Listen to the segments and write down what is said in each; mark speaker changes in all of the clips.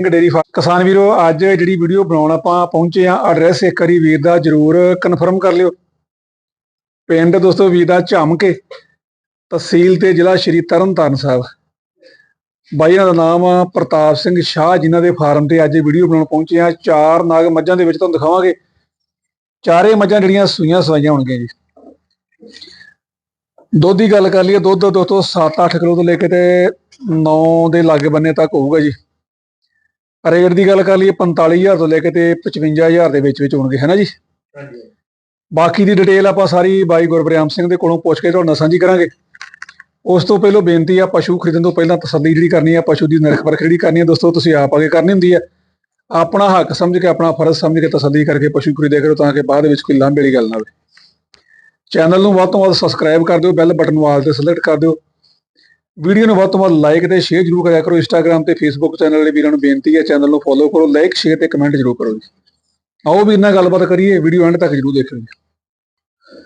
Speaker 1: Singh dairy farm. ਕਿਸਾਨ ਵੀਰੋ, ਅੱਜ ਜਿਹੜੀ ਵੀਡੀਓ ਬਣਾਉਣ ਆਪਾਂ ਪਹੁੰਚੇ ਆ ਐਡਰੈਸ ਇੱਕ ਵਾਰੀ ਵੀਰ ਦਾ ਜਰੂਰ ਕਨਫਰਮ ਕਰ ਲਿਓ। ਪਿੰਡ ਦੋਸਤੋ ਵੀਰ ਦਾ ਝਮਕੇ, ਤਹਿਸੀਲ ਤੇ ਜ਼ਿਲ੍ਹਾ ਸ਼੍ਰੀ ਤਰਨਤਾਰਨ ਸਾਹਿਬ। ਬਾਈ ਇਹਨਾਂ ਦਾ ਨਾਮ ਆ ਪ੍ਰਤਾਪ ਸਿੰਘ ਸ਼ਾਹ, ਜਿਨ੍ਹਾਂ ਦੇ ਫਾਰਮ ਤੇ ਅੱਜ ਵੀਡੀਓ ਬਣਾਉਣ ਪਹੁੰਚੇ ਆ ਚਾਰ ਨਾਗ ਮੱਝਾਂ ਦੇ ਵਿੱਚ ਤੁਹਾਨੂੰ ਦਿਖਾਵਾਂਗੇ। ਚਾਰੇ ਮੱਝਾਂ ਜਿਹੜੀਆਂ ਸੂਈਆਂ ਸਵਾਈਆਂ ਹੋਣਗੀਆਂ ਜੀ। ਦੁੱਧ ਦੀ ਗੱਲ ਕਰ ਲਈਏ, ਦੁੱਧ ਦੋਸਤੋ 7-8 ਕਿਲੋ ਤੋਂ ਲੈ ਕੇ ਤੇ 9 ਦੇ ਲਾਗੇ ਬੰਨੇ ਤੱਕ ਹੋਊਗਾ ਜੀ। ਰੇਟ ਦੀ ਗੱਲ ਕਰ ਲਈਏ 45000 ਤੋਂ ਲੈ ਕੇ ਤੇ 55000 ਦੇ ਵਿੱਚ ਵਿੱਚ ਹੋਣਗੇ ਹੈ ਨਾ ਜੀ? ਬਾਕੀ ਦੀ ਡਿਟੇਲ ਆਪਾਂ ਸਾਰੀ ਬਾਈ ਗੁਰਬਰਿਆਮ ਸਿੰਘ ਦੇ ਕੋਲੋਂ ਪੁੱਛ ਕੇ ਤੁਹਾਡੇ ਨਾਲ ਸਾਂਝੀ ਕਰਾਂਗੇ। ਉਸ ਤੋਂ ਪਹਿਲਾਂ ਬੇਨਤੀ ਆ ਪਸ਼ੂ ਖਰੀਦਣ ਤੋਂ ਪਹਿਲਾਂ ਤਸੱਲੀ ਜਿਹੜੀ ਕਰਨੀ ਆ ਪਸ਼ੂ ਦੀ ਨਿਰਖ ਪਰਖ ਜਿਹੜੀ ਕਰਨੀ ਆ ਦੋਸਤੋ ਤੁਸੀਂ ਆਪ ਆਗੇ ਕਰਨੀ ਹੁੰਦੀ ਆ। ਆਪਣਾ ਹੱਕ ਸਮਝ ਕੇ ਆਪਣਾ ਫਰਜ਼ ਸਮਝ ਕੇ ਤਸੱਲੀ ਕਰਕੇ ਪਸ਼ੂ ਖਰੀਦਿਆ ਕਰੋ ਤਾਂ ਕਿ ਬਾਅਦ ਵਿੱਚ ਕੋਈ ਲਾਂਭੇ ਵਾਲੀ ਗੱਲ ਨਾ ਹੋਵੇ। ਚੈਨਲ ਨੂੰ ਵੱਧ ਤੋਂ ਵੱਧ ਸਬਸਕ੍ਰਾਈਬ ਕਰ ਦਿਓ ਬੈਲ ਬਟਨ ਵਾਲ ਤੇ ਸਿਲੈਕਟ ਕਰ ਦਿਓ। ਵੀਡੀਓ ਨੂੰ ਵੱਧ ਤੋਂ ਵੱਧ ਲਾਈਕ ਤੇ ਸ਼ੇਅਰ ਜ਼ਰੂਰ ਕਰਿਆ ਕਰੋ। ਇੰਸਟਾਗ੍ਰam ਤੇ ਫੇਸਬੁੱਕ ਚੈਨਲ ਵਾਲੇ ਵੀਰਾਂ ਨੂੰ ਬੇਨਤੀ ਹੈ ਚੈਨਲ ਨੂੰ ਫੋਲੋ ਕਰੋ ਲਾਈਕ ਸ਼ੇਅਰ ਤੇ ਕਮੈਂਟ ਜ਼ਰੂਰ ਕਰੋ ਜੀ। ਆਓ ਵੀ ਨਾਲ ਗੱਲਬਾਤ ਕਰੀਏ ਵੀਡੀਓ ਐਂਡ ਤੱਕ ਜ਼ਰੂਰ ਦੇਖਿਓ ਜੀ।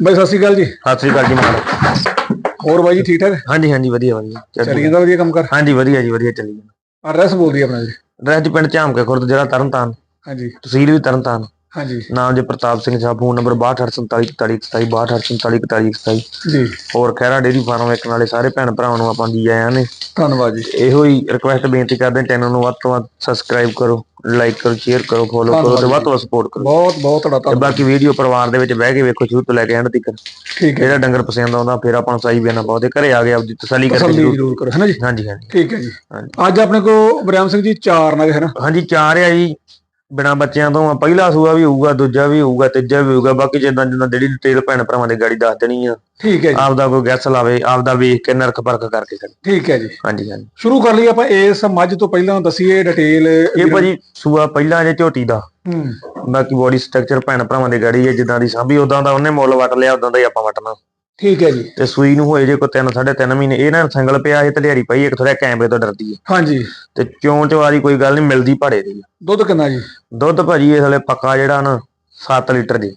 Speaker 1: ਬਾਈ ਸਤਿ ਸ਼੍ਰੀ ਅਕਾਲ ਜੀ।
Speaker 2: ਸਤਿ ਸ੍ਰੀ ਅਕਾਲ ਜੀ ਮਹਾਰਾਜ।
Speaker 1: ਹੋਰ ਬਾਈ ਜੀ ਠੀਕ ਠਾਕ?
Speaker 2: ਹਾਂਜੀ ਹਾਂਜੀ ਵਧੀਆ ਵਧੀਆ।
Speaker 1: ਚੱਲੀ ਜਾਂਦਾ ਵਧੀਆ ਕੰਮ ਕਰ
Speaker 2: ਹਾਂਜੀ ਵਧੀਆ ਜੀ ਵਧੀਆ ਚੱਲੀ ਜਾਂਦਾ।
Speaker 1: ਐਡਰੈਸ ਬੋਲ ਆਪਣਾ ਜੀ।
Speaker 2: ਡਰੈਸ ਪਿੰਡ ਝਾਮਕੇ ਖੁਰਦ ਜ਼ਿਲ੍ਹਾ ਤਰਨਤਾਰਨ।
Speaker 1: ਹਾਂਜੀ।
Speaker 2: ਤਹਿਸੀਲ ਵੀ ਤਰਨਤਾਰਨ।
Speaker 1: ਹਾਂਜੀ।
Speaker 2: ਨਾਮ ਜੀ ਪ੍ਰਤਾਪ ਸਿੰਘ ਸਾਹਿਬ ਫੋਨ ਨੰਬਰ 62474127 62474127
Speaker 1: ਜੀ।
Speaker 2: ਹੋਰ ਖੈਰਾ ਡੇਰੀ ਫਾਰਮ ਇੱਕ ਨਾਲੇ ਸਾਰੇ ਭੈਣ ਭਰਾਵਾਂ ਨੂੰ ਆਪਾਂ ਦੀ ਆਇਆਂ ਨੇ।
Speaker 1: ਧੰਨਵਾਦ ਜੀ।
Speaker 2: ਇਹੋ ਹੀ ਰਿਕੁਐਸਟ ਬੇਨਤੀ ਕਰਦੇ ਹਾਂ ਚੈਨਲ ਨੂੰ ਵੱਧ ਤੋਂ ਵੱਧ ਸਬਸਕ੍ਰਾਈਬ ਕਰੋ ਲਾਈਕ ਕਰੋ ਸ਼ੇਅਰ ਕਰੋ ਫੋਲੋ ਕਰੋ ਤੇ ਵੱਧ ਤੋਂ ਵੱਧ ਸਪੋਰਟ ਕਰੋ।
Speaker 1: ਬਹੁਤ ਬਹੁਤ ਤੁਹਾਡਾ ਧੰਨਵਾਦ।
Speaker 2: ਬਾਕੀ ਵੀਡੀਓ ਪਰਿਵਾਰ ਦੇ ਵਿੱਚ ਬਹਿ ਕੇ ਵੇਖੋ ਸ਼ੁਰੂ ਤੋਂ ਲੈ ਕੇ ਐਂਡ ਤੱਕ।
Speaker 1: ਠੀਕ ਹੈ।
Speaker 2: ਜਿਹੜਾ ਡੰਗਰ ਪਸੰਦ ਆਉਂਦਾ ਫਿਰ ਆਪਾਂ ਨੂੰ ਸਹੀ ਬਿਆਨਾ ਪਾਉਂਦੇ ਘਰੇ ਆ ਕੇ ਆਪਦੀ ਤਸੱਲੀ ਕਰਕੇ ਜ਼ਰੂਰ
Speaker 1: ਕਰੋ ਹੈ ਨਾ ਜੀ?
Speaker 2: ਹਾਂਜੀ ਹਾਂਜੀ।
Speaker 1: ਠੀਕ ਹੈ ਜੀ। ਅੱਜ ਆਪਣੇ ਕੋ ਬਰਿਆਮ ਸਿੰਘ ਜੀ ਚਾਰ ਨਗ ਹੈ ਨਾ?
Speaker 2: ਹਾਂਜੀ ਚਾਰ ਆ ਜੀ। ਬਿਨਾ ਬੱਚਿਆਂ ਤੋਂ ਆ। ਪਹਿਲਾ ਸੂਆ ਵੀ ਹੋਊਗਾ ਦੂਜਾ ਵੀ ਹੋਊਗਾ ਤੀਜਾ ਵੀ ਹੋਊਗਾ ਬਾਕੀ ਜਿੱਦਾਂ ਜਿੱਦਾਂ ਜਿਹੜੀ ਡਿਟੇਲ ਭੈਣ ਭਰਾਵਾਂ ਦੀ ਗਾੜੀ ਦੱਸ ਦੇਣੀ ਆ।
Speaker 1: ਠੀਕ ਹੈ ਜੀ।
Speaker 2: ਆਪਦਾ ਕੋਈ ਗੈਸ ਲਾਵੇ ਆਪਦਾ ਵੇਖ ਕੇ ਨਰਖ ਪਰਖ ਕਰਕੇ ਕਰੇ।
Speaker 1: ਠੀਕ ਹੈ ਜੀ।
Speaker 2: ਹਾਂਜੀ ਹਾਂਜੀ।
Speaker 1: ਸ਼ੁਰੂ ਕਰ ਲਈ ਆਪਾਂ ਇਸ ਮੱਝ ਤੋਂ ਪਹਿਲਾਂ ਦੱਸੀਏ ਡਿਟੇਲ
Speaker 2: ਇਹ ਭਾਜੀ ਸੂਆ ਪਹਿਲਾਂ ਜੇ ਝੋਟੀ ਦਾ।
Speaker 1: ਹੂੰ।
Speaker 2: ਬਾਕੀ ਬੋਡੀ ਸਟਰਕਚਰ ਭੈਣ ਭਰਾਵਾਂ ਦੀ ਗਾੜੀ ਹੈ ਜਿੱਦਾਂ ਦੀ ਸਾਂਭੀ ਉਦਾਂ ਦਾ ਉਹਨੇ ਮੁੱਲ ਵਟ ਲਿਆ ਉਦਾਂ ਦਾ ਹੀ ਆਪਾਂ ਵਟਣਾ।
Speaker 1: ਠੀਕ ਹੈ ਜੀ।
Speaker 2: ਤੇ ਸੂਈ ਨੂੰ ਹੋਏ ਜੇ ਕੋਈ 3 3.5 ਮਹੀਨੇ ਇਹ ਨਾ ਸੰਗਲ ਪਿਆ ਇਹ ਤਲਿਆਰੀ ਪਈ ਇੱਕ ਥੋੜਾ ਕੈਮਰੇ ਤੋਂ ਡਰਦੀ ਹੈ।
Speaker 1: ਹਾਂਜੀ।
Speaker 2: ਤੇ ਚੋਂ ਚਵਾਰੀ ਕੋਈ ਗੱਲ ਨਹੀਂ ਮਿਲਦੀ ਭਾੜੇ ਦੀ।
Speaker 1: ਦੁੱਧ ਕਿੰਨਾ ਜੀ?
Speaker 2: ਦੁੱਧ ਭਾਜੀ ਇਹ ਹਲੇ ਪੱਕਾ ਜਿਹੜਾ ਨਾ 7 ਲੀਟਰ ਦੀ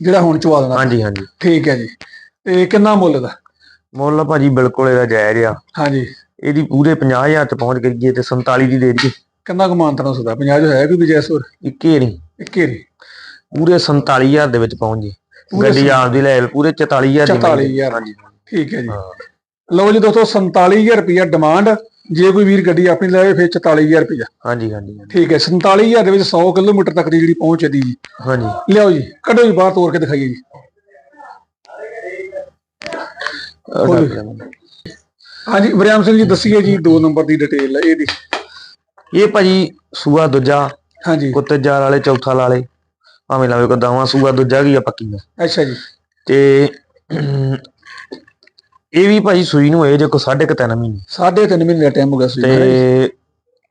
Speaker 1: ਜਿਹੜਾ ਹੁਣ ਚਵਾ ਦੇਣਾ
Speaker 2: ਹਾਂਜੀ ਹਾਂਜੀ।
Speaker 1: ਠੀਕ ਹੈ ਜੀ। ਤੇ ਕਿੰਨਾ ਮੁੱਲ ਦਾ?
Speaker 2: ਮੁੱਲ ਭਾਜੀ ਬਿਲਕੁਲ ਇਹਦਾ ਜਾਇਜ਼ ਆ।
Speaker 1: ਹਾਂਜੀ।
Speaker 2: ਇਹਦੀ ਪੂਰੇ 50000 ਚ ਪਹੁੰਚ ਗਈ ਤੇ 47 ਦੀ ਦੇ ਦਈਏ।
Speaker 1: ਕਿੰਨਾ ਕੁ ਮਾਨਤਨਾ ਸੁਦਾ? 50 ਜੋ ਹੈ ਕੋਈ ਵਿਜੈਸਵਰ
Speaker 2: ਇੱਕੇ ਨਹੀਂ
Speaker 1: ਇੱਕੇ ਨਹੀਂ
Speaker 2: ਪੂਰੇ 47000 ਦੇ ਵਿੱਚ ਪਹੁੰਚ
Speaker 1: ਪੂਰੇ
Speaker 2: ਗੱਡੀ ਆਪਦੀ ਲੈ ਪੂਰੇ 44000 ਦੀ ਮਿਲ ਗਈ।
Speaker 1: 44000
Speaker 2: ਹਾਂਜੀ।
Speaker 1: ਠੀਕ ਹੈ ਜੀ। ਲਓ ਜੀ ਦੋਸਤੋ 47000 ਰੁਪਇਆ ਡਿਮਾਂਡ ਜੇ ਕੋਈ ਵੀਰ ਗੱਡੀ ਆਪਣੀ ਲਾਵੇ ਫਿਰ 44000 ਰੁਪਇਆ
Speaker 2: ਹਾਂਜੀ ਹਾਂਜੀ।
Speaker 1: ਠੀਕ ਹੈ 47000 ਦੇ ਵਿੱਚ 100 ਕਿਲੋਮੀਟਰ ਤੱਕ ਦੀ ਜਿਹੜੀ ਪਹੁੰਚ ਜੀ
Speaker 2: ਹਾਂਜੀ।
Speaker 1: ਲਿਆਓ ਜੀ ਕੱਢੋ ਜੀ ਬਾਹਰ ਤੋੜ ਕੇ ਦਿਖਾਈਏ ਜੀ। ਹਾਂਜੀ ਬਰਿਆਮ ਸਿੰਘ ਜੀ ਦੱਸੀਏ ਜੀ 2 ਨੰਬਰ ਦੀ ਡਿਟੇਲ ਇਹਦੀ
Speaker 2: ਇਹ ਭਾਜੀ ਸੂਆ ਦੂਜਾ
Speaker 1: ਹਾਂਜੀ।
Speaker 2: ਕੁੱਤੇ ਜਾਲ ਵਾਲੇ ਚੌਥਾ ਵਾਲੇ ਭਾਵੇਂ ਲਾਵੇ ਕੋ ਦਵਾਂ ਸੂਆ ਦੂਜਾ ਕੀ ਆ ਪੱਕੀ ਦਾ
Speaker 1: ਅੱਛਾ ਜੀ।
Speaker 2: ਤੇ ਇਹ ਵੀ ਭਾਜੀ ਸੂਈ ਨੂੰ ਇਹ ਜੇ ਕੋ ਸਾਢੇ ਕੁ ਤਿੰਨ ਮਹੀਨੇ।
Speaker 1: ਸਾਢੇ ਤਿੰਨ ਮਹੀਨੇ ਦਾ ਟਾਈਮ ਹੋ ਗਿਆ ਸੀ
Speaker 2: ਤੇ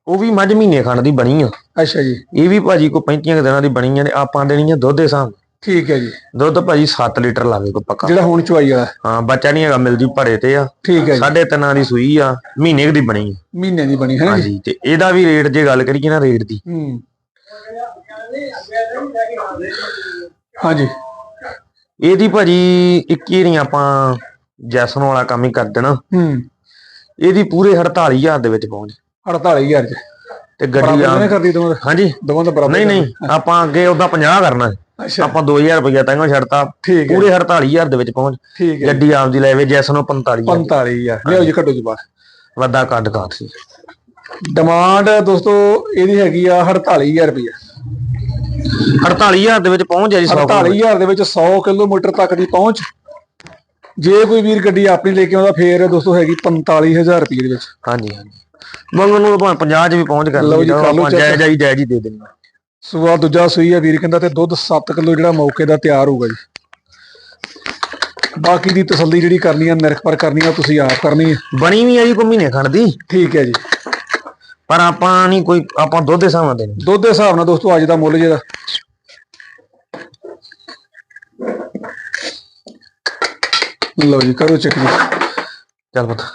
Speaker 2: ਉਹ ਵੀ ਮੱਝ ਮਹੀਨੇ ਖਾਣ ਦੀ ਬਣੀ ਆ।
Speaker 1: ਅੱਛਾ ਜੀ।
Speaker 2: ਇਹ ਵੀ ਭਾਜੀ ਕੋ 35 ਕੁ ਦਿਨਾਂ ਦੀ ਬਣੀ ਆ ਤੇ ਆਪਾਂ ਦੇਣੀ ਆ ਦੁੱਧ ਦੇ ਨਾਲ।
Speaker 1: ਠੀਕ ਹੈ ਜੀ।
Speaker 2: ਦੁੱਧ ਭਾਜੀ 7 ਲੀਟਰ ਲਾਵੇ ਕੋ ਪੱਕਾ।
Speaker 1: ਜਿਹੜਾ ਹੁਣ ਚਵਾਈ ਵਾਲਾ।
Speaker 2: ਹਾਂ ਬੱਚਾ ਨਹੀਂ ਹੈਗਾ ਮਿਲਦੀ ਭੜੇ ਤੇ ਆ।
Speaker 1: ਠੀਕ ਹੈ ਜੀ।
Speaker 2: ਸਾਢੇ ਤਿੰਨਾਂ ਦੀ ਸੂਈ ਆ ਮਹੀਨੇ ਦੀ ਬਣੀ ਆ।
Speaker 1: ਮਹੀਨੇ ਦੀ ਬਣੀ ਹੈ ਨਾ ਜੀ।
Speaker 2: ਤੇ ਇਹਦਾ ਵੀ ਰੇਟ ਜੇ ਗੱਲ ਕਰੀਏ ਨਾ ਰੇਟ ਦੀ।
Speaker 1: ਹੂੰ। ਹਾਂਜੀ।
Speaker 2: ਇਹਦੀ ਭਾਜੀ ਇੱਕ ਹੀ ਨਹੀਂ ਆਪਾਂ ਜੈਸਨ ਵਾਲਾ ਕੰਮ ਹੀ ਕਰ ਦੇਣਾ।
Speaker 1: ਹੂੰ।
Speaker 2: ਇਹਦੀ ਪੂਰੇ 48000 ਦੇ ਵਿੱਚ ਪਹੁੰਚ
Speaker 1: 48000 ਚ।
Speaker 2: ਤੇ ਗੱਡੀ ਆ
Speaker 1: ਨੇ ਕਰਦੀ ਦੋਵਾਂ ਦਾ।
Speaker 2: ਹਾਂਜੀ।
Speaker 1: ਦੋਵਾਂ ਦਾ ਬਰਾਬਰ
Speaker 2: ਨਹੀਂ ਨਹੀਂ। ਆਪਾਂ ਅੱਗੇ ਉਹਦਾ 50 ਕਰਨਾ ਆਪਾਂ 2000 ਰੁਪਇਆ ਤੈਨੂੰ ਛੱਡਤਾ। ਪੂਰੇ 48000 ਦੇ ਵਿੱਚ ਪਹੁੰਚ ਗੱਡੀ ਆਪਦੀ ਲੈਵੇ ਜੈਸਨ ਉਹ 45000
Speaker 1: 45000 ਲਿਆਓ ਜੀ ਕੱਢੋ ਜੀ ਬਾਹਰ।
Speaker 2: ਵੱਡਾ ਕੱਢ ਕਾਟ ਸੀ।
Speaker 1: ਡਿਮਾਂਡ ਦੋਸਤੋ ਇਹਦੀ ਹੈਗੀ ਆ 48000 ਰੁਪਇਆ
Speaker 2: 48000 ਦੇ ਵਿੱਚ ਪਹੁੰਚ ਜਾ ਜੀ 100
Speaker 1: 48000 ਦੇ ਵਿੱਚ 100 ਕਿਲੋਮੀਟਰ ਤੱਕ ਦੀ ਪਹੁੰਚ। ਜੇ ਕੋਈ ਵੀਰ ਗੱਡੀ ਆਪਣੀ ਲੈ ਕੇ ਆਉਂਦਾ ਫੇਰ ਦੋਸਤੋ ਹੈਗੀ 45000 ਰੁਪਏ ਦੇ ਵਿੱਚ।
Speaker 2: ਹਾਂਜੀ ਹਾਂਜੀ। ਮੰਗਣ ਨੂੰ ਭਾਵੇਂ 50 ਚ ਵੀ ਪਹੁੰਚ ਕਰ
Speaker 1: ਲਓ ਜੀ।
Speaker 2: ਜਾਇਜ਼ ਜਾਈ ਜਾਇਜ਼ ਹੀ ਦੇ ਦੇਣੀ
Speaker 1: ਸੂਆ ਦੂਜਾ ਸੂਈ ਆ ਵੀਰ ਕਹਿੰਦਾ ਤੇ ਦੁੱਧ 7 ਕਿਲੋ ਜਿਹੜਾ ਮੌਕੇ ਦਾ ਤਿਆਰ ਹੋਊਗਾ ਜੀ। ਬਾਕੀ ਦੀ ਤਸੱਲੀ ਜਿਹੜੀ ਕਰਨੀ ਆ ਨਿਰਖ ਪਰ ਕਰਨੀ ਆ ਤੁਸੀਂ ਆਪ ਕਰਨੀ ਹੈ
Speaker 2: ਬਣੀ ਵੀ ਆ ਜੀ ਕੋਈ ਮਹੀਨੇ ਖਣ ਦੀ
Speaker 1: ਠੀਕ ਹੈ ਜੀ।
Speaker 2: ਪਰ ਆਪਾਂ ਨਹੀਂ ਕੋਈ ਆਪਾਂ ਦੁੱਧ ਦੇ ਹਿਸਾਬ ਨਾਲ ਦੇਣੀ।
Speaker 1: ਦੁੱਧ ਦੇ ਹਿਸਾਬ ਨਾਲ ਦੋਸਤੋ ਅੱਜ ਦਾ ਮੁੱਲ ਜਿਹਦਾ ਲਓ ਜੀ ਕਰੋ ਚੈੱਕ ਜੀ।
Speaker 2: ਚੱਲ ਪਤਾ।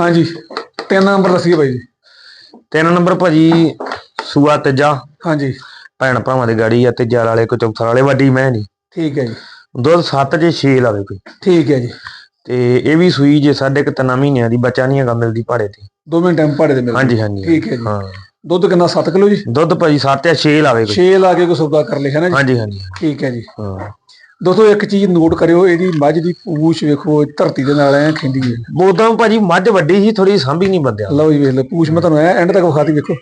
Speaker 1: ਹਾਂਜੀ ਤਿੰਨ ਨੰਬਰ ਦੱਸੀਏ ਬਾਈ ਜੀ।
Speaker 2: ਤਿੰਨ ਨੰਬਰ ਭਾਜੀ ਸੂਆ ਤੇਜਾ।
Speaker 1: ਹਾਂਜੀ।
Speaker 2: ਭੈਣ ਭਰਾਵਾਂ ਦੀ ਗਾੜੀ ਆ ਤੇਜਾ ਵਾਲੇ ਕੋ ਚੌਥਾ ਵਾਲੇ ਵੱਡੀ ਮੈਂ ਨਹੀਂ
Speaker 1: ਠੀਕ ਹੈ ਜੀ।
Speaker 2: ਦੁੱਧ 7 ਜੇ 6 ਲਾਵੇ ਕੋਈ।
Speaker 1: ਠੀਕ ਹੈ ਜੀ।
Speaker 2: ਤੇ ਇਹ ਵੀ ਸੂਈ ਜੇ ਸਾਢੇ ਕੁ ਤਿੰਨ ਮਹੀਨਿਆਂ ਦੀ ਬੱਚਾ ਨਹੀਂ ਹੈਗਾ ਮਿਲਦੀ ਭਾੜੇ ਤੇ।
Speaker 1: ਦੋ ਮਿੰਟ ਟਾਈਮ ਭਾੜੇ ਦੇ ਮਿਲ
Speaker 2: ਹਾਂਜੀ ਹਾਂਜੀ
Speaker 1: ਠੀਕ ਹੈ ਜੀ।
Speaker 2: ਹਾਂ।
Speaker 1: ਦੁੱਧ ਕਿੰਨਾ 7 ਕਿਲੋ ਜੀ?
Speaker 2: ਦੁੱਧ ਭਾਜੀ 7 ਜਾਂ 6 ਲਾਵੇ ਕੋਈ।
Speaker 1: 6 ਲਾ ਕੇ ਕੋਈ ਸੌਦਾ ਕਰ ਲਿਆ ਨਾ ਜੀ?
Speaker 2: ਹਾਂਜੀ ਹਾਂਜੀ
Speaker 1: ਠੀਕ ਹੈ ਜੀ।
Speaker 2: ਹਾਂ।
Speaker 1: ਦੋਸਤੋ ਇੱਕ ਚੀਜ਼ ਨੋਟ ਕਰਿਓ ਇਹਦੀ ਮੱਝ ਦੀ ਪੂਛ ਵੇਖੋ ਧਰਤੀ ਦੇ ਨਾਲ ਐ ਖਿੰਦੀ ਹੈ
Speaker 2: ਉਦੋਂ ਭਾਜੀ ਮੱਝ ਵੱਡੀ ਸੀ ਥੋੜੀ ਸਾਂਭੀ ਨਹੀਂ ਬੰਦਿਆ
Speaker 1: ਲਓ ਜੀ ਵੇਖ ਲਓ ਪੂਛ ਮੈਂ ਤੁਹਾਨੂੰ ਐ ਐਂਡ ਤੱਕ ਵਿਖਾਤੀ ਵੇਖੋ।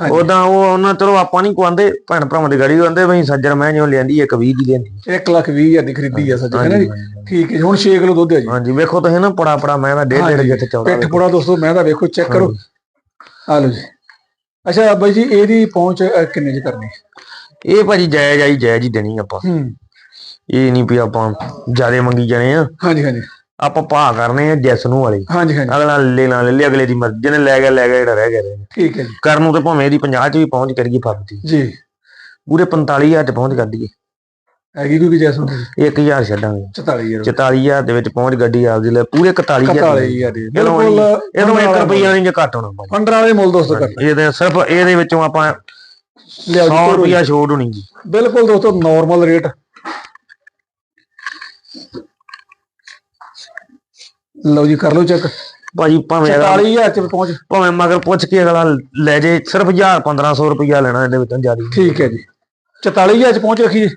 Speaker 2: ਉਦਾਂ ਉਹ ਉਹਨਾਂ ਚਲੋ ਆਪਾਂ ਨਹੀਂ ਕੁਆਂਦੇ ਭੈਣ ਭਰਾਵਾਂ ਦੀ ਗਾੜੀ ਕਹਿੰਦੇ ਬਈ ਸੱਜਣ ਮੈਂ ਜੋ ਲਿਆਂਦੀ ਇੱਕ 20 ਦੀ ਲਿਆਂਦੀ।
Speaker 1: 1 ਲੱਖ 20 ਹਜ਼ਾਰ ਦੀ ਖਰੀਦੀ ਆ ਸੱਚ ਹੈ ਠੀਕ ਹੈ ਹੁਣ 6 ਕਿਲੋ ਦੁੱਧ ਹੈ ਜੀ।
Speaker 2: ਹਾਂਜੀ ਵੇਖੋ ਤੁਸੀਂ ਨਾ ਪੜਾ ਪੜਾ ਮੈਂ ਦਾ ਡੇਢ ਡੇਢ। ਜਿੱਥੇ ਚੌੜਾ
Speaker 1: ਪਿੱਠ ਪੁੜਾ ਦੋਸਤੋ ਮੈਂ ਤਾਂ ਵੇਖੋ ਚੈੱਕ ਕਰੋ। ਆ ਲਓ ਜੀ। ਅੱਛਾ ਬਾਈ ਜੀ ਇਹਦੀ ਪਹੁੰਚ ਕਿੰਨੇ ਚ ਕਰਨੀ?
Speaker 2: ਇਹ ਭਾਜੀ ਜਾਇਜ਼ ਆਈ ਜਾਇਜ਼ ਹੀ ਦੇਣੀ ਆਪਾਂ।
Speaker 1: ਹੂੰ।
Speaker 2: ਇਹ ਨਹੀਂ ਵੀ ਆਪਾਂ ਜਿਆਦੇ ਮੰਗੀ ਜਾਣੇ ਆ।
Speaker 1: ਹਾਂਜੀ ਹਾਂਜੀ।
Speaker 2: ਆਪਾਂ ਭਾ ਕਰਨੇ ਆ ਜੈਸ ਨੂੰ ਵਾਲੇ।
Speaker 1: ਹਾਂਜੀ ਹਾਂਜੀ।
Speaker 2: ਅਗਲਾ ਲੈ ਨਾ ਲੈ ਅਗਲੇ ਦੀ ਮਰਜ਼ੀ ਜਿਹਨੇ ਲੈ ਗਿਆ ਲੈ ਗਿਆ ਜਿਹੜਾ ਰਹਿ ਗਿਆ ਰਹਿ ਗਿਆ।
Speaker 1: ਠੀਕ ਹੈ ਜੀ।
Speaker 2: ਕਰਨ ਨੂੰ ਤੇ ਭਾਵੇਂ ਇਹਦੀ 50 ਚ ਵੀ ਪਹੁੰਚ ਕਰੀਏ ਫਰਦੀ
Speaker 1: ਜੀ।
Speaker 2: ਪੂਰੇ 45000 ਚ ਪਹੁੰਚ ਕਰ ਦਈਏ।
Speaker 1: ਹੈਗੀ ਕੋਈ ਜੈਸ ਹੁੰਦੀ
Speaker 2: 1000 ਛੱਡਾਂਗੇ।
Speaker 1: 44000
Speaker 2: 44000 ਦੇ ਵਿੱਚ ਪਹੁੰਚ ਗੱਡੀ ਆਪਦੀ ਲੈ ਪੂਰੇ 41000
Speaker 1: 44000 ਦੀ।
Speaker 2: ਚਲੋ
Speaker 1: ਬਿਲਕੁਲ
Speaker 2: ਇਹਨੂੰ 1 ਰੁਪਈਆ ਨਹੀਂ ਜੇ ਘੱਟ ਹੋਣਾ ਭਾਜੀ
Speaker 1: ਫੰਡਰ ਵਾਲੇ ਮੁੱਲ ਦੋਸਤੋ ਕਰ
Speaker 2: ਇਹਦੇ ਸਿਰਫ ਇਹਦੇ ਵਿੱਚੋਂ ਆਪਾਂ
Speaker 1: ਲਿਆਓ
Speaker 2: 100
Speaker 1: ਜੀ ਤੋਰੋ ਜੀ।
Speaker 2: ਰੁਪਈਆ ਛੋੜ ਹੋਣੀ ਜੀ।
Speaker 1: ਬਿਲਕੁਲ ਦੋਸਤੋ ਨਾਰਮਲ ਰੇਟ ਲਓ ਜੀ ਕਰ ਲਓ ਚੈੱਕ
Speaker 2: ਭਾਜੀ ਭਾਵੇਂ ਅਗਲਾ
Speaker 1: 44000 ਚ ਪਹੁੰਚ।
Speaker 2: ਭਾਵੇਂ ਮਗਰ ਪੁੱਛ ਕੇ ਅਗਲਾ ਲੈ ਜੇ ਸਿਰਫ 1000 1500 ਰੁਪਈਆ ਲੈਣਾ ਇਹਦੇ ਵਿੱਚੋਂ ਜ਼ਿਆਦਾ।
Speaker 1: ਠੀਕ ਹੈ ਜੀ। 44000 ਚ ਪਹੁੰਚ ਰੱਖੀ ਜੀ।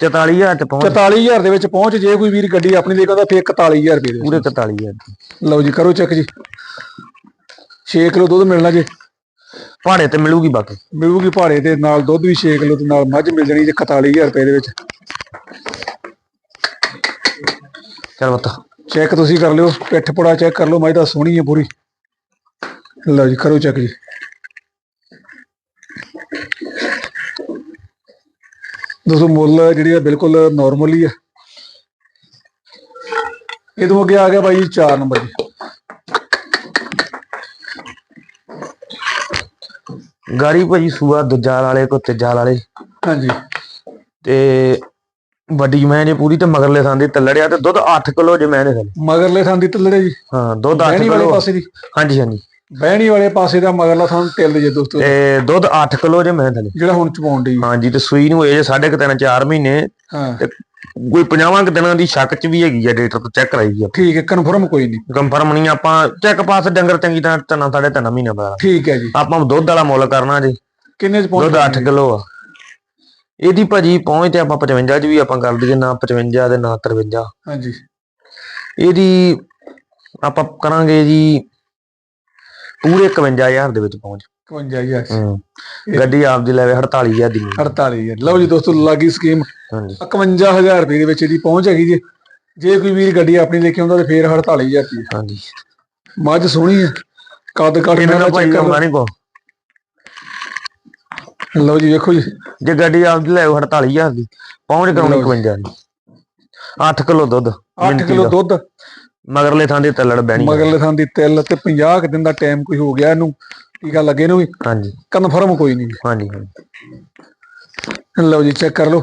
Speaker 2: 44000 ਚ ਪਹੁੰਚ।
Speaker 1: 44000 ਦੇ ਵਿੱਚ ਪਹੁੰਚ ਜੇ ਕੋਈ ਵੀਰ ਗੱਡੀ ਆਪਣੀ ਦੇ ਕਹਿੰਦਾ ਫੇਰ 41000 ਰੁਪਏ ਦੇ
Speaker 2: ਪੂਰੇ 44000
Speaker 1: ਲਓ ਜੀ ਕਰੋ ਚੈੱਕ ਜੀ। 6 ਕਿਲੋ ਦੁੱਧ ਮਿਲਣਾ ਜੀ।
Speaker 2: ਭਾੜੇ ਤੇ ਮਿਲੂਗੀ ਬਾਕੀ।
Speaker 1: ਮਿਲੂਗੀ ਭਾੜੇ ਦੇ ਨਾਲ ਦੁੱਧ ਵੀ 6 ਕਿਲੋ ਦੇ ਨਾਲ ਮੱਝ ਮਿਲ ਜਾਣੀ ਜੀ 41000 ਰੁਪਏ ਦੇ ਵਿੱਚ।
Speaker 2: ਚਲ ਬਤਾ
Speaker 1: ਚੈੱਕ ਤੁਸੀਂ ਕਰ ਲਿਓ ਪਿੱਠ ਪੁੜਾ ਚੈੱਕ ਕਰ ਲਓ ਮੱਝ ਤਾਂ ਸੋਹਣੀ ਹੈ ਪੂਰੀ। ਲਓ ਜੀ ਕਰੋ ਚੈੱਕ ਜੀ। ਦੋਸਤੋ ਮੁੱਲ ਜਿਹੜੀ ਆ ਬਿਲਕੁਲ ਨਾਰਮਲ ਹੀ ਆ। ਇਹ ਤੋਂ ਅੱਗੇ ਆ ਗਿਆ ਬਾਈ 4 ਨੰਬਰ ਜੀ।
Speaker 2: ਗਾੜੀ ਭਾਜੀ ਸੂਆ ਦੂਜਾ ਵਾਲੇ ਕੋ ਤੀਜਾ ਵਾਲੇ।
Speaker 1: ਹਾਂਜੀ।
Speaker 2: ਤੇ ਵੱਡੀ ਮੈਂ ਜੇ ਪੂਰੀ ਤੇ ਮਗਰਲੇ ਥਾਂ ਦੀ ਤੱਲੜਿਆ ਤੇ ਦੁੱਧ 8 ਕਿਲੋ ਜੇ ਮੈਂ ਨੇ ਥੱਲੇ
Speaker 1: ਮਗਰਲੇ ਥਾਂ ਦੀ ਜੀ?
Speaker 2: ਹਾਂ ਦੁੱਧ 8
Speaker 1: ਬਹਿਣੀ ਵਾਲੇ
Speaker 2: ਕਿਲੋ।
Speaker 1: ਪਾਸੇ ਦੀ?
Speaker 2: ਹਾਂਜੀ ਹਾਂਜੀ।
Speaker 1: ਬਹਿਣੀ ਵਾਲੇ ਪਾਸੇ ਦਾ ਮਗਰਲਾ ਥਾਂ ਤਿਲ ਜੇ ਦੋਸਤੋ
Speaker 2: ਤੇ। ਦੁੱਧ 8 ਕਿਲੋ ਜੇ ਮੈਂ ਥੱਲੇ
Speaker 1: ਜਿਹੜਾ ਹੁਣ ਚਪਾਉਣ ਦੀ
Speaker 2: ਹਾਂਜੀ ਤੇ ਸੂਈ ਨੂੰ ਇਹ ਜੇ ਸਾਢੇ ਕੁ ਤਿੰਨ 4 ਮਹੀਨੇ
Speaker 1: ਹਾਂ।
Speaker 2: ਤੇ ਕੋਈ 50 ਕੁ ਦਿਨਾਂ ਦੀ ਸ਼ੱਕ ਚ ਵੀ ਹੈਗੀ ਆ ਡੇਟ ਤੋਂ ਚੈੱਕ ਕਰਾਈ ਆ।
Speaker 1: ਠੀਕ ਹੈ ਕਨਫਰਮ ਕੋਈ ਨਹੀਂ।
Speaker 2: ਕੰਫਰਮ ਨਹੀਂ ਆਪਾਂ ਚੈੱਕ ਪਾਸ ਡੰਗਰ ਚੰਗੀ ਤਰ੍ਹਾਂ ਤਿੰਨ ਸਾਢੇ ਤਿੰਨ ਮਹੀਨੇ ਬਾਅਦ।
Speaker 1: ਠੀਕ ਹੈ ਜੀ।
Speaker 2: ਆਪਾਂ ਦੁੱਧ ਵਾਲਾ ਮੁੱਲ ਕਰਨਾ ਜੀ।
Speaker 1: ਕਿੰਨੇ ਚ ਪਹੁੰਚ
Speaker 2: ਦੁੱਧ 8 ਕਿਲੋ ਆ। ਇਹਦੀ ਭਾਜੀ ਪਹੁੰਚ ਤੇ ਆਪਾਂ 55 ਚ ਵੀ ਆਪਾਂ ਕਰ ਦਈਏ ਨਾ 55 ਤੇ ਨਾ 53
Speaker 1: ਹਾਂਜੀ।
Speaker 2: ਇਹਦੀ ਆਪਾਂ ਕਰਾਂਗੇ ਜੀ ਪੂਰੇ 51000 ਦੇ ਵਿੱਚ ਪਹੁੰਚ।
Speaker 1: 51000
Speaker 2: ਹੂੰ ਗੱਡੀ ਆਪ ਦੀ ਲੈਵੇ 48000 ਦੀ। ਮਿਲੇਗੀ।
Speaker 1: 48000 ਲਓ ਜੀ ਦੋਸਤੋ ਲੱਗੀ ਸਕੀਮ।
Speaker 2: ਹਾਂਜੀ।
Speaker 1: 51000 ਰੁਪਏ ਦੇ ਵਿੱਚ ਇਹਦੀ ਪਹੁੰਚ ਹੈਗੀ ਜੀ ਜੇ ਕੋਈ ਵੀਰ ਗੱਡੀ ਆਪਣੀ ਲੈ ਕੇ ਆਉਂਦਾ ਤੇ ਫੇਰ 48000 ਰੁਪਏ।
Speaker 2: ਹਾਂਜੀ।
Speaker 1: ਮੱਝ ਸੋਹਣੀ ਹੈ। ਕੱਦ ਕੱਟ
Speaker 2: ਇਹਨਾਂ ਦਾ ਭਾਈ ਆਉਂਦਾ ਨਹੀਂ ਕੋ।
Speaker 1: ਲਓ ਜੀ ਵੇਖੋ ਜੀ।
Speaker 2: ਜੇ ਗੱਡੀ ਆਪ ਦੀ ਲੈਵੇ 48000 ਦੀ ਪਹੁੰਚ ਕਰਾਉਣੀ 55 ਦੀ। 8 ਕਿਲੋ ਦੁੱਧ
Speaker 1: 8 ਕਿਲੋ ਦੁੱਧ।
Speaker 2: ਮਗਰਲੇ ਥਾਂ ਦੀ ਤੱਲੜ ਬਹਿਣੀ ਆ।
Speaker 1: ਮਗਰਲੇ ਥਾਂ ਦੀ ਤਿਲ ਤੇ 50 ਕੁ ਦਿਨ ਦਾ ਟਾਈਮ ਕੋਈ ਹੋ ਗਿਆ ਇਹਨੂੰ ਟੀਕਾ ਲੱਗੇ ਨੂੰ ਵੀ?
Speaker 2: ਹਾਂਜੀ।
Speaker 1: ਕਨਫਰਮ ਕੋਈ ਨਹੀਂ।
Speaker 2: ਹਾਂਜੀ।
Speaker 1: ਲਓ ਜੀ ਚੈੱਕ ਕਰ ਲਓ।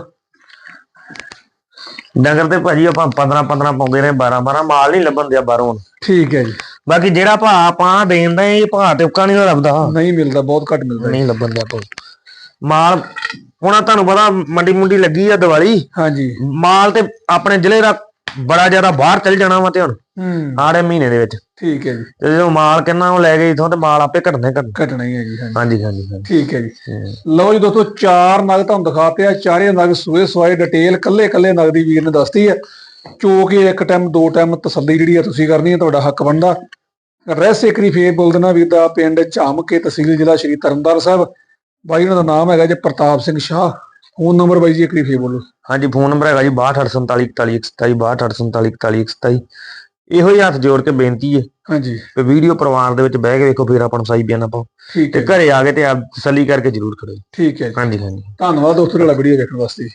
Speaker 2: ਡੰਗਰ ਤੇ ਭਾਜੀ ਆਪਾਂ 15 15 ਪਾਉਂਦੇ ਰਹੇ 12 12 ਮਾਲ ਨਹੀਂ ਲੱਭਣ ਦਿਆ ਬਾਹਰੋਂ।
Speaker 1: ਠੀਕ ਹੈ ਜੀ।
Speaker 2: ਬਾਕੀ ਜਿਹੜਾ ਭਾ ਆਪਾਂ ਦੇਂਦਾ ਇਹ ਭਾ ਤੇ ਉੱਕਾ ਨਹੀਂ ਲੱਭਦਾ।
Speaker 1: ਨਹੀਂ ਮਿਲਦਾ ਬਹੁਤ ਘੱਟ ਮਿਲਦਾ
Speaker 2: ਨਹੀਂ ਲੱਭਣ ਦਿਆ ਭਾਈ ਮਾਲ ਹੁਣ ਤੁਹਾਨੂੰ ਪਤਾ ਮੰਡੀ ਮੁੰਡੀ ਲੱਗੀ ਆ ਦੀਵਾਲੀ।
Speaker 1: ਹਾਂਜੀ।
Speaker 2: ਮਾਲ ਤੇ ਆਪਣੇ ਜ਼ਿਲ੍ਹੇ ਦਾ ਬੜਾ ਜ਼ਿਆਦਾ ਬਾਹਰ ਚੱਲ ਜਾਣਾ ਵਾ ਤੇ ਹੁਣ
Speaker 1: ਹੂੰ।
Speaker 2: ਆੜੇ ਮਹੀਨੇ ਦੇ ਵਿੱਚ।
Speaker 1: ਠੀਕ ਹੈ ਜੀ।
Speaker 2: ਤੇ ਜਦੋਂ ਮਾਲ ਕਿੰਨਾ ਉਹ ਲੈ ਗਏ ਇਥੋਂ ਤੇ ਮਾਲ ਆਪੇ ਘਟਨੇ ਘਟਨੇ
Speaker 1: ਘਟਣਾ ਹੀ ਹੈ ਜੀ ਹਾਂਜੀ।
Speaker 2: ਹਾਂਜੀ ਹਾਂਜੀ
Speaker 1: ਠੀਕ ਹੈ ਜੀ। ਲਓ ਜੀ ਦੋਸਤੋ ਚਾਰ ਨਗ ਤੁਹਾਨੂੰ ਦਿਖਾਤੇ ਆ। ਚਾਰੇ ਨਗ ਸੂਏ ਸਵਾਏ ਡਿਟੇਲ ਕੱਲੇ ਕੱਲੇ ਨਗ ਦੀ ਵੀਰ ਨੇ ਦੱਸਤੀ ਹੈ ਚੋ ਕੇ ਇੱਕ ਟਾਈਮ ਦੋ ਟਾਈਮ ਤਸੱਲੀ ਜਿਹੜੀ ਆ ਤੁਸੀਂ ਕਰਨੀ ਹੈ ਤੁਹਾਡਾ ਹੱਕ ਬਣਦਾ। ਰੈਸ ਇਕਰੀ ਫੇਰ ਬੋਲ ਦੇਣਾ ਵੀਰ ਦਾ ਪਿੰਡ ਝਾਮਕੇ ਤਹਿਸੀਲ ਜ਼ਿਲ੍ਹਾ ਸ਼੍ਰੀ ਤਰਨਤਾਰਨ ਸਾਹਿਬ। ਬਾਈ ਉਹਨਾਂ ਦਾ ਨਾਮ ਹੈਗਾ ਜੀ ਪ੍ਰਤਾਪ ਸਿੰਘ ਸ਼ਾਹ। ਫੋਨ ਨੰਬਰ ਬਾਈ ਜੀ ਇਕਰੀ ਫੇਰ ਬੋਲੋ।
Speaker 2: ਹਾਂਜੀ ਫੋਨ ਨੰਬਰ ਹੈਗਾ ਜੀ 6248474127 ਇਹੋ ਹੀ ਹੱਥ ਜੋੜ ਕੇ ਬੇਨਤੀ ਹੈ
Speaker 1: ਹਾਂਜੀ।
Speaker 2: ਕਿ ਵੀਡੀਓ ਪਰਿਵਾਰ ਦੇ ਵਿੱਚ ਬਹਿ ਕੇ ਵੇਖੋ ਫਿਰ ਆਪਾਂ ਨੂੰ ਸਹੀ ਬਿਆਨ ਪਾਓ
Speaker 1: ਠੀਕ
Speaker 2: ਤੇ ਘਰੇ ਆ ਕੇ ਤੇ ਆਪ ਤਸੱਲੀ ਕਰਕੇ ਜ਼ਰੂਰ ਕਰੋ
Speaker 1: ਠੀਕ ਹੈ ਜੀ।
Speaker 2: ਹਾਂਜੀ ਹਾਂਜੀ।
Speaker 1: ਧੰਨਵਾਦ ਦੋਸਤੋ ਤੁਹਾਡਾ ਵੀਡੀਓ ਦੇਖਣ ਵਾਸਤੇ